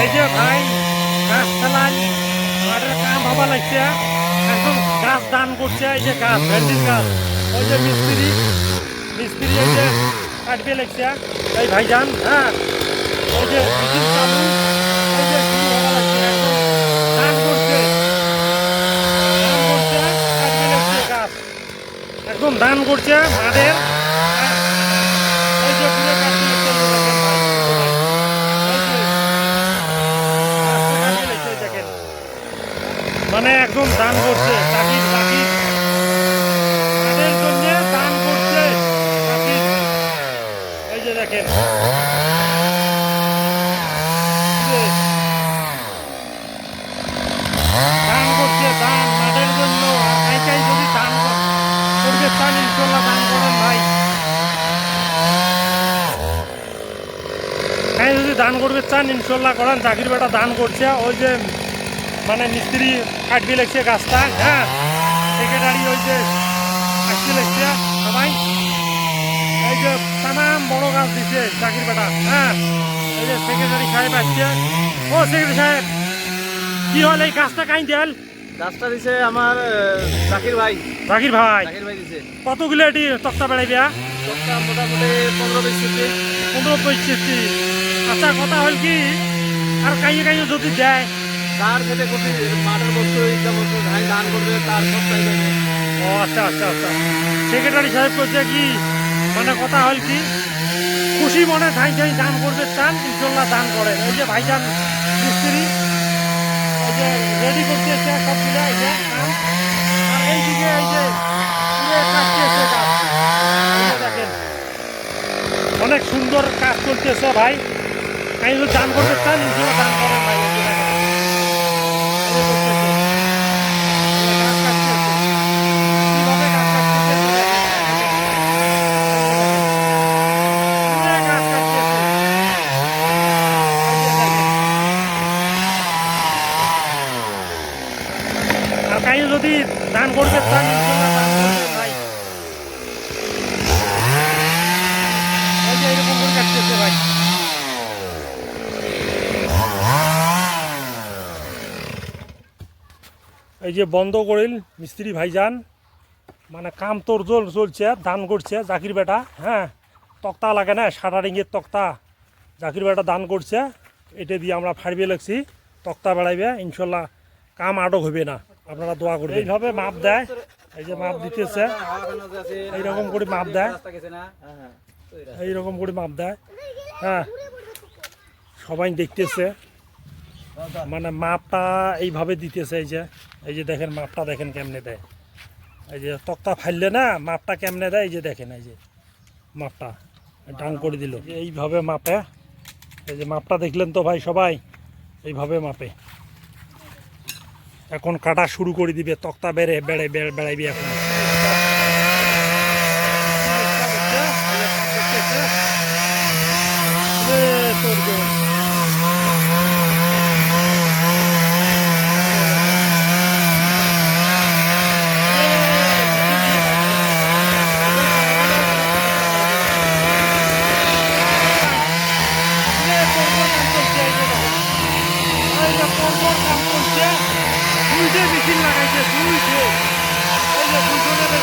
এই ভাই, গাছ ফেলাই মাঠের কাম হবা লাগছে। এখন গাছ দান করছে, এই যে গাছ, ভেন্ডির গাছ, ওই যে মিস্ত্রি মিস্ত্রি এই যে কাটবে লাগছে। এই ভাইজান হ্যাঁ ওই যে একদম দান করছে মাঠের হ্যাঁ। এই যে দেখেন ভাই, এই যে রাস্তা কাটিয়ে রেখেছে দেখেন। মানে একদম দান করছে চাকির চাকির তাদের দান যদি দান করবে চান, ইনশাল্লাহ করেন ভাই। যদি দান করবে চান, ইনশাল্লাহ করেন। চাকরির বেটা দান করছে। ওই যে মানে মিস্ত্রি কাটবি লাগছে গাছটা হ্যাঁ? সেক্রেটারি ওই যে আসতে লাগছে সবাই। এই যে তামাম বড় গাছ দিছে চাকরির বেটা হ্যাঁ? এই যে সেক্রেটারি সাহেব আসছে। ও সেক্রেটারি সাহেব কি হল এই গাছটা কাই দেল গাছটা দিছে আমার জাকির ভাই। জাকির ভাই? জাকির ভাই দিছে। কতগুলো এটি তক্তা বেড়াইবিয়া লোকটা মোটামুটি পনেরো বিশ পনেরো পঁচিশটি আচ্ছা কথা হল কি আর কাইয়ে কাইয়ে যদি দেয় তার বস্তু ধান করবে, তার ও আচ্ছা আচ্ছা আচ্ছা। সেক্রেটারি সাহেব করছে কি মানে কথা হল কি, খুশি মনে ঠাই ঠাই দান করবে চান ইনশাল্লাহ দান করেন। এই যে ভাইজান মিস্ত্রি, এই যে রেডি করতে এসে সব এই যে আর এইদিকে এই যে অনেক সুন্দর কাজ চলতেছে ভাই। আমি দান করতে চান ইনশাল্লাহ দান করেন ভাই এই যে দেখেন। এই করতেছে। এই গাছ কাটতেছে। কীভাবে গাছ কাটতেছে একটু দেখেন। পুরো গাছ কাটতেছে। এই যে দেখেন। কাইও যদি দান এই যে বন্ধ করিল মিস্ত্রি ভাইজান। মানে কাম তোর জোর চলছে, দান করছে জাকির বেটা হ্যাঁ? তক্তা লাগে না সাটারিংয়ের তক্তা। জাকির বেটা দান করছে, এটা দিয়ে আমরা ফাড়বে লাগছি, তক্তা বেড়াইবে, ইনশাল্লাহ কাম আটক হবে না। আপনারা দোয়া করবেন। এইভাবে মাপ দেয়, এই যে মাপ দিতেছে, এইরকম করে মাপ দেয়। এইরকম করে মাপ দেয়। হ্যাঁ সবাই দেখতেছে। মানে মাপটা এইভাবে দিতেছে, এই যে এই যে দেখেন, মাপটা দেখেন কেমনে দেয়। এই যে তক্তা ফাইললে না, মাপটা কেমনে দেয়, এই যে দেখেন, এই যে মাপটা। ডাং করে দিল। এইভাবে মাপে। এই যে মাপটা দেখলেন তো ভাই সবাই, এইভাবে মাপে। এখন কাটা শুরু করে দিবে তক্তা বেড়ে বেড়ে বেড়ে বেড়াইবি এখন এ, তোর জোর। দুইটে মেশিন লাগাইছে দুইটে এই যে দুইজনে বের